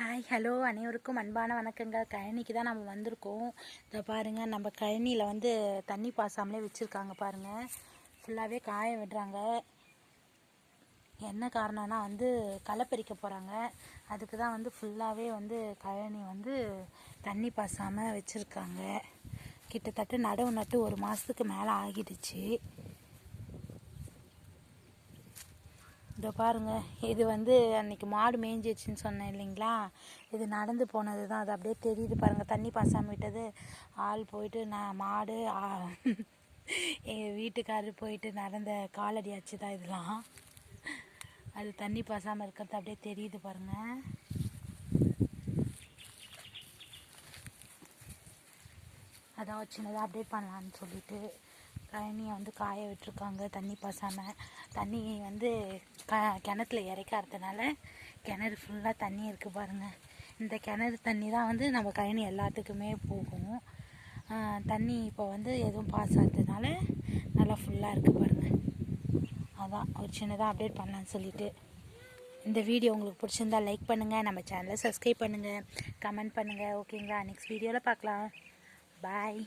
Hi hello அனைவருக்கும் அன்பான வணக்கங்க கழனிக்கு தான் நம்ம வந்திருக்கோம். இதை பாருங்கள் நம்ம கழனியில் வந்து தண்ணி பாசாமலே வச்சுருக்காங்க பாருங்கள் ஃபுல்லாகவே காய விடுறாங்க. என்ன காரணம்னா வந்து களை பறிக்க போகிறாங்க அதுக்கு தான் வந்து ஃபுல்லாகவே வந்து கழனி வந்து தண்ணி பாசாமல் வச்சுருக்காங்க. கிட்டத்தட்ட நடவு நட்டு ஒரு மாதத்துக்கு மேலே ஆகிடுச்சு. இதோ பாருங்கள் இது வந்து அன்னைக்கு மாடு மேய்ஞ்சிச்சின்னு சொன்னேன் இல்லைங்களா? இது நடந்து போனது தான். அது அப்படியே தெரியுது பாருங்கள் தண்ணி பாசாம விட்டது. ஆள் போயிட்டு நான் மாடு எங்கள் வீட்டுக்காரர் போயிட்டு நடந்த காலடி அச்சு தான் இதெல்லாம். அது தண்ணி பாசாமல் இருக்கிறது அப்படியே தெரியுது பாருங்கள் அதான் சின்னதாக அப்டேட் பண்ணலான்னு சொல்லிட்டு கழனியை வந்து காய விட்டுருக்காங்க தண்ணி பாசாமல் தண்ணி வந்து க கிணத்துல இறைக்காததுனால கிணறு ஃபுல்லாக தண்ணி இருக்குது பாருங்கள் இந்த கிணறு தண்ணி தான் வந்து நம்ம கழனி எல்லாத்துக்குமே போகும். தண்ணி இப்போ வந்து எதுவும் பாஸ் ஆகிறதுனால நல்லா ஃபுல்லாக இருக்குது பாருங்கள் அதான் ஒரு சின்னதாக அப்டேட் பண்ணலான்னு சொல்லிட்டு. இந்த வீடியோ உங்களுக்கு பிடிச்சிருந்தா லைக் பண்ணுங்கள் நம்ம சேனலை சப்ஸ்கிரைப் பண்ணுங்கள் கமெண்ட் பண்ணுங்கள் ஓகேங்களா நெக்ஸ்ட் வீடியோவில் பார்க்கலாம். பாய்